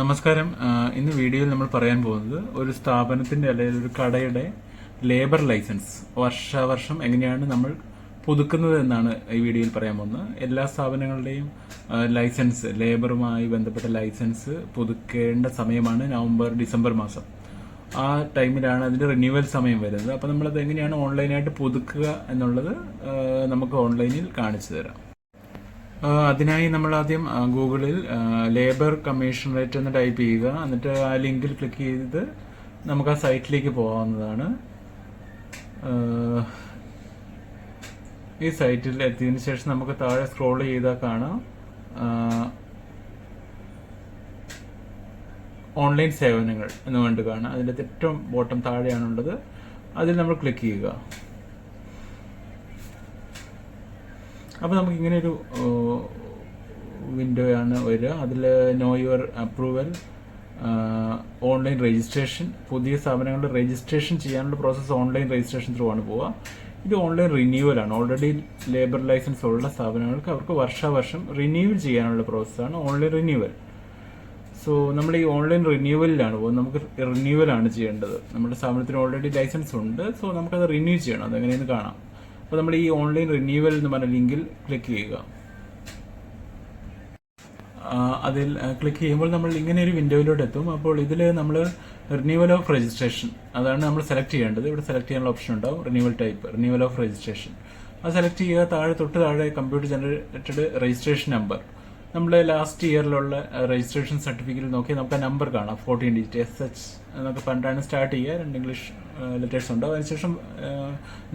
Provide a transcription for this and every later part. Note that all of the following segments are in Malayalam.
നമസ്കാരം. ഇന്ന് വീഡിയോയിൽ നമ്മൾ പറയാൻ പോകുന്നത് ഒരു സ്ഥാപനത്തിന്റെ അല്ലെങ്കിൽ ഒരു കടയുടെ ലേബർ ലൈസൻസ് വർഷാവർഷം എങ്ങനെയാണ് നമ്മൾ പുതുക്കുന്നത് എന്നാണ് ഈ വീഡിയോയിൽ പറയാൻ പോകുന്നത്. എല്ലാ സ്ഥാപനങ്ങളുടെയും ലൈസൻസ് ലേബറുമായി ബന്ധപ്പെട്ട ലൈസൻസ് പുതുക്കേണ്ട സമയമാണ് നവംബർ ഡിസംബർ മാസം. ആ ടൈമിലാണ് അതിന്റെ റിന്യൂവൽ സമയം വരുന്നത്. അപ്പോൾ നമ്മളത് എങ്ങനെയാണ് ഓൺലൈനായിട്ട് പുതുക്കുക എന്നുള്ളത് നമുക്ക് ഓൺലൈനിൽ കാണിച്ചു തരാം. അതിനായി നമ്മൾ ആദ്യം ഗൂഗിളിൽ ലേബർ കമ്മീഷണറേറ്റ് എന്ന് ടൈപ്പ് ചെയ്യുക. എന്നിട്ട് ആ ലിങ്കിൽ ക്ലിക്ക് ചെയ്ത് നമുക്ക് ആ സൈറ്റിലേക്ക് പോകാവുന്നതാണ്. ഈ സൈറ്റിൽ എത്തിയതിനു ശേഷം നമുക്ക് താഴെ സ്ക്രോൾ ചെയ്താൽ കാണാം. ഓൺലൈൻ സേവനങ്ങൾ എന്ന് കണ്ട് കാണാം. അതിന്റെ ഏറ്റവും ബോട്ടം താഴെയാണുള്ളത്. അതിൽ നമ്മൾ ക്ലിക്ക് ചെയ്യുക. അപ്പോൾ നമുക്ക് ഇങ്ങനെ ഒരു വിൻഡോ ആണ് വരിക. അതിൽ know your approval online registration പുതിയ സ്ഥാപനങ്ങളുടെ രജിസ്ട്രേഷൻ ചെയ്യാനുള്ള പ്രോസസ്സ് ഓൺലൈൻ രജിസ്ട്രേഷൻ ത്രൂ ആണ് പോവുക. ഇത് ഓൺലൈൻ റിന്യൂവൽ ആണ്. ഓൾറെഡി ലേബർ ലൈസൻസ് ഉള്ള സ്ഥാപനങ്ങൾക്ക് അവർക്ക് വർഷാവർഷം റിന്യൂവൽ ചെയ്യാനുള്ള പ്രോസസ്സാണ് ഓൺലൈൻ റിന്യൂവൽ സോ നമ്മൾ ഈ ഓൺലൈൻ റിന്യൂവലിലാണ് പോകുന്നത് നമുക്ക് റിന്യൂവൽ ആണ് ചെയ്യേണ്ടത്. നമ്മുടെ സ്ഥാപനത്തിന് ഓൾറെഡി ലൈസൻസ് ഉണ്ട്. സോ നമുക്കത് റിന്യൂ ചെയ്യണം. അതെങ്ങനെയെന്ന് കാണാം. അപ്പോൾ നമ്മൾ ഈ ഓൺലൈൻ റിന്യൂവൽ എന്ന് പറഞ്ഞ ലിങ്കിൽ ക്ലിക്ക് ചെയ്യുക. അതിൽ ക്ലിക്ക് ചെയ്യുമ്പോൾ നമ്മൾ ഇങ്ങനെ ഒരു വിൻഡോയിലോട്ട് എത്തും. അപ്പോൾ ഇതിൽ നമ്മൾ റിന്യൂവൽ ഓഫ് രജിസ്ട്രേഷൻ അതാണ് നമ്മൾ സെലക്ട് ചെയ്യേണ്ടത്. ഇവിടെ സെലക്ട് ചെയ്യാനുള്ള ഓപ്ഷൻ ഉണ്ടാവും. Renewal type renewal of registration അത് സെലക്ട് ചെയ്യുക. താഴെ തൊട്ട് താഴെ കമ്പ്യൂട്ടർ ജനറേറ്റഡ് രജിസ്ട്രേഷൻ നമ്പർ നമ്മുടെ ലാസ്റ്റ് ഇയറിലുള്ള രജിസ്ട്രേഷൻ സർട്ടിഫിക്കറ്റ് നോക്കി നമുക്ക് ആ നമ്പർ കാണാം. ഫോർട്ടീൻ ഡിജിറ്റ് എസ് എച്ച് എന്നൊക്കെ പണ്ടാണ് സ്റ്റാർട്ട് ചെയ്യുക. രണ്ട് ഇംഗ്ലീഷ് ലെറ്റേഴ്സ് ഉണ്ട്. അതിനുശേഷം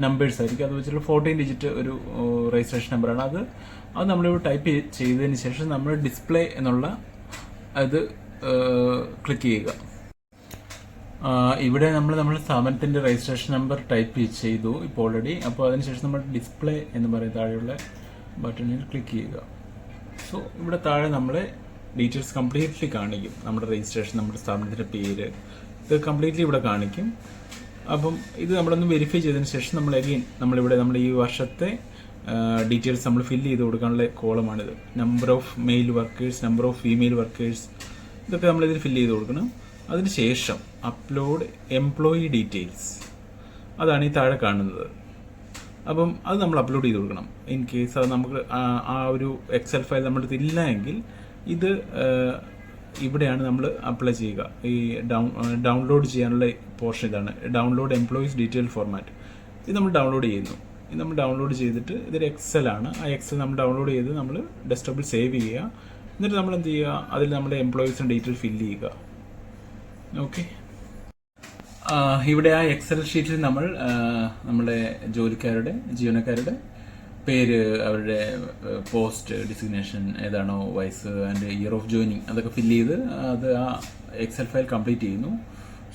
നമ്പേഴ്സ് ആയിരിക്കും. അത് വെച്ചിട്ട് ഫോർട്ടീൻ ഡിജിറ്റ് ഒരു രജിസ്ട്രേഷൻ നമ്പറാണ് അത് അത് നമ്മളിവിടെ ടൈപ്പ് ചെയ്തതിന് ശേഷം നമ്മൾ ഡിസ്പ്ലേ എന്നുള്ള അത് ക്ലിക്ക് ചെയ്യുക. ഇവിടെ നമ്മൾ നമ്മുടെ സ്ഥാപനത്തിന്റെ രജിസ്ട്രേഷൻ നമ്പർ ടൈപ്പ് ചെയ്തു. ഇപ്പോൾ ഓൾറെഡി അപ്പോൾ അതിനുശേഷം നമ്മൾ ഡിസ്പ്ലേ എന്ന് പറയുന്ന താഴെയുള്ള ബട്ടണിൽ ക്ലിക്ക് ചെയ്യുക. സോ ഇവിടെ താഴെ നമ്മളെ ഡീറ്റെയിൽസ് കംപ്ലീറ്റ്ലി കാണിക്കും. നമ്മുടെ രജിസ്ട്രേഷൻ നമ്മുടെ സ്ഥാപനത്തിന്റെ പേര്. ഇത് കംപ്ലീറ്റ്ലി ഇവിടെ കാണിക്കും. അപ്പം ഇത് നമ്മളൊന്ന് വെരിഫൈ ചെയ്തതിന് ശേഷം നമ്മൾ അഗെയിൻ നമ്മളിവിടെ നമ്മുടെ ഈ വർഷത്തെ ഡീറ്റെയിൽസ് നമ്മൾ ഫില്ല് ചെയ്ത് കൊടുക്കാനുള്ള കോളമാണിത്. Number of male workers number of female workers ഇതൊക്കെ നമ്മൾ ഇതിൽ ഫില്ല് ചെയ്ത് കൊടുക്കണം. അതിനുശേഷം അപ്ലോഡ് എംപ്ലോയി ഡീറ്റെയിൽസ് അതാണ് ഈ താഴെ കാണുന്നത്. അപ്പം അത് നമ്മൾ അപ്ലോഡ് ചെയ്ത് കൊടുക്കണം. ഇൻ കേസ് അത് നമുക്ക് ആ- ഒരു എക്സൽ ഫയൽ നമ്മുടെ ഇല്ല എങ്കിൽ ഇത് ഇവിടെയാണ് നമ്മൾ അപ്ലൈ ചെയ്യുക. ഈ ഡൗൺ ഡൗൺലോഡ് ചെയ്യാനുള്ള പോർഷൻ ഇതാണ്. ഡൗൺലോഡ് എംപ്ലോയീസ് ഡീറ്റെയിൽ ഫോർമാറ്റ് ഇത് നമ്മൾ ഡൗൺലോഡ് ചെയ്യുന്നു. ഇത് നമ്മൾ ഡൗൺലോഡ് ചെയ്തിട്ട് ഇതൊരു എക്സൽ ആണ്. ആ എക്സൽ നമ്മൾ ഡൗൺലോഡ് ചെയ്ത് നമ്മൾ ഡെസ്ക്ടോപ്പിൽ സേവ് ചെയ്യുക. എന്നിട്ട് നമ്മൾ എന്ത് ചെയ്യുക? അതിൽ നമ്മുടെ എംപ്ലോയീസിന്റെ ഡീറ്റെയിൽ ഫില്ല് ചെയ്യുക. ഓക്കെ ഇവിടെ ആ എക്സൽ ഷീറ്റിൽ നമ്മൾ നമ്മുടെ ജോലിക്കാരുടെ ജീവനക്കാരുടെ പേര് അവരുടെ പോസ്റ്റ് ഡിസിഗ്നേഷൻ ഏതാണോ വയസ്സ് ആൻഡ് ഇയർ ഓഫ് ജോയിനിങ് അതൊക്കെ ഫില്ല് ചെയ്ത് അത് ആ എക്സൽ ഫയൽ കംപ്ലീറ്റ് ചെയ്യുന്നു.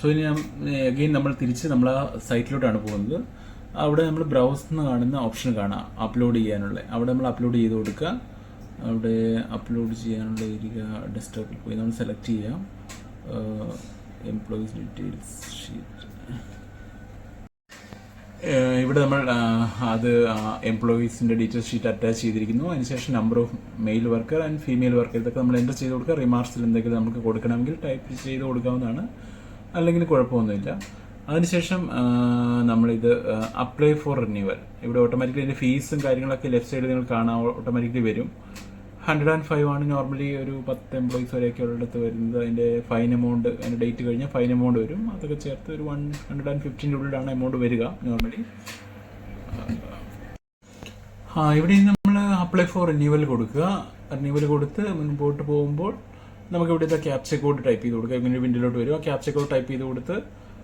സോ ഇനി അഗെയിൻ നമ്മൾ തിരിച്ച് നമ്മൾ ആ സൈറ്റിലോട്ടാണ് പോകുന്നത്. അവിടെ നമ്മൾ ബ്രൗസ് എന്ന് കാണുന്ന ഓപ്ഷൻ കാണാം അപ്ലോഡ് ചെയ്യാനുള്ള. അവിടെ നമ്മൾ അപ്ലോഡ് ചെയ്ത് കൊടുക്കുക. അവിടെ അപ്ലോഡ് ചെയ്യാനുള്ള ഏരിയ ഡെസ്ക്ടോപ്പിൽ പോയി നമ്മൾ സെലക്ട് ചെയ്യാം. എംപ്ലോയീസ് ഡീറ്റെയിൽസ് ഷീറ്റ് ഇവിടെ നമ്മൾ അത് എംപ്ലോയീസിന്റെ ഡീറ്റെയിൽസ് ഷീറ്റ് അറ്റാച്ച് ചെയ്തിരിക്കുന്നു. അതിനുശേഷം number of male worker and female worker ഇതൊക്കെ നമ്മൾ എന്റർ ചെയ്ത് കൊടുക്കുക. റിമാർക്സിൽ എന്തെങ്കിലും നമുക്ക് കൊടുക്കണമെങ്കിൽ ടൈപ്പ് ചെയ്ത് കൊടുക്കാവുന്നതാണ്. അല്ലെങ്കിൽ കുഴപ്പമൊന്നുമില്ല. അതിനുശേഷം നമ്മളിത് അപ്ലൈ ഫോർ റിന്യൂവൽ ഇവിടെ ഓട്ടോമാറ്റിക്കലി അതിന്റെ ഫീസും കാര്യങ്ങളൊക്കെ ലെഫ്റ്റ് സൈഡിൽ നിങ്ങൾ കാണാൻ ഓട്ടോമാറ്റിക്കലി വരും. ഹൺഡ്രഡ് ആൻഡ് ഫൈവ് ആണ് നോർമലി ഒരു പത്ത് എംപ്ലോയീസ് വരെയൊക്കെ ഉള്ളിടത്ത് വരുന്നത്. അതിന്റെ ഫൈൻ എമൗണ്ട് അതിന്റെ ഡേറ്റ് കഴിഞ്ഞാൽ ഫൈൻ എമൗണ്ട് വരും. അതൊക്കെ ചേർത്ത് ഒരു വൺ ഹൺഡ്രഡ് ആൻഡ് ഫിഫ്റ്റീന്റെ ഉള്ളിലാണ് എമൗണ്ട് വരിക നോർമലി ആ ഇവിടെ നമ്മൾ അപ്ലൈ ഫോർ റിന്യൂവൽ കൊടുക്കുക. റിന്യൂവൽ കൊടുത്ത് മുൻപോട്ട് പോകുമ്പോൾ നമുക്ക് ഇവിടുത്തെ ക്യാപ്ച കോഡ് ടൈപ്പ് ചെയ്ത് കൊടുക്കുക ഇങ്ങനെ വിൻഡിലോട്ട് വരും. ആ ക്യാപ്ച കോഡ് ടൈപ്പ് ചെയ്ത് കൊടുത്ത്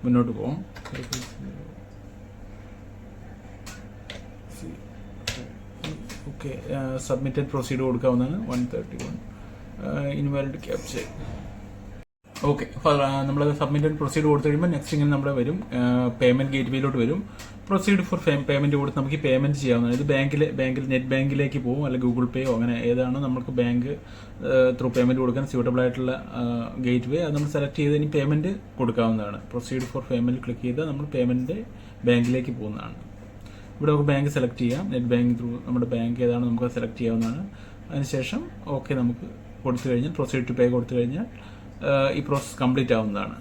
മുന്നോട്ട് പോകും ഓക്കെ സബ്മിറ്റഡ് പ്രൊസീഡ് കൊടുക്കാവുന്നതാണ്. One thirty one invalid captcha okay നമ്മൾ സബ്മിറ്റഡ് പ്രൊസീഡ് കൊടുത്തു കഴിയുമ്പോൾ നെക്സ്റ്റ് ഇങ്ങനെ നമ്മുടെ വരും. പേയ്മെന്റ് ഗേറ്റ് വേയിലോട്ട് വരും. പ്രൊസീഡ് ഫോർ പേയ്മെന്റ് കൊടുത്ത് നമുക്ക് പേയ്മെന്റ് ചെയ്യാവുന്നതാണ്. ഇത് ബാങ്കിൽ ബാങ്കിൽ നെറ്റ് ബാങ്കിലേക്ക് പോകും. അല്ലെങ്കിൽ ഗൂഗിൾ പേയോ അങ്ങനെ ഏതാണ് നമുക്ക് ബാങ്ക് ത്രൂ പേയ്മെന്റ് കൊടുക്കാൻ സ്യൂട്ടബിൾ ആയിട്ടുള്ള ഗേറ്റ് വേ അത് നമ്മൾ സെലക്ട് ചെയ്ത് ഇനി പേയ്മെന്റ് കൊടുക്കാവുന്നതാണ്. പ്രൊസീഡ് ഫോർ പേയ്മെന്റ് ക്ലിക്ക് ചെയ്താൽ നമ്മൾ പേയ്മെന്റ് ബാങ്കിലേക്ക് പോകുന്നതാണ്. ഇവിടെ നമുക്ക് ബാങ്ക് സെലക്ട് ചെയ്യാം. നെറ്റ് ബാങ്കിങ് ത്രൂ നമ്മുടെ ബാങ്ക് ഏതാണ് നമുക്ക് സെലക്ട് ചെയ്യാവുന്നതാണ്. അതിനുശേഷം ഓക്കെ നമുക്ക് കൊടുത്തു കഴിഞ്ഞാൽ പ്രൊസീഡ് ടു പേ കൊടുത്തു കഴിഞ്ഞാൽ ഈ പ്രോസസ്സ് കംപ്ലീറ്റ് ആവുന്നതാണ്.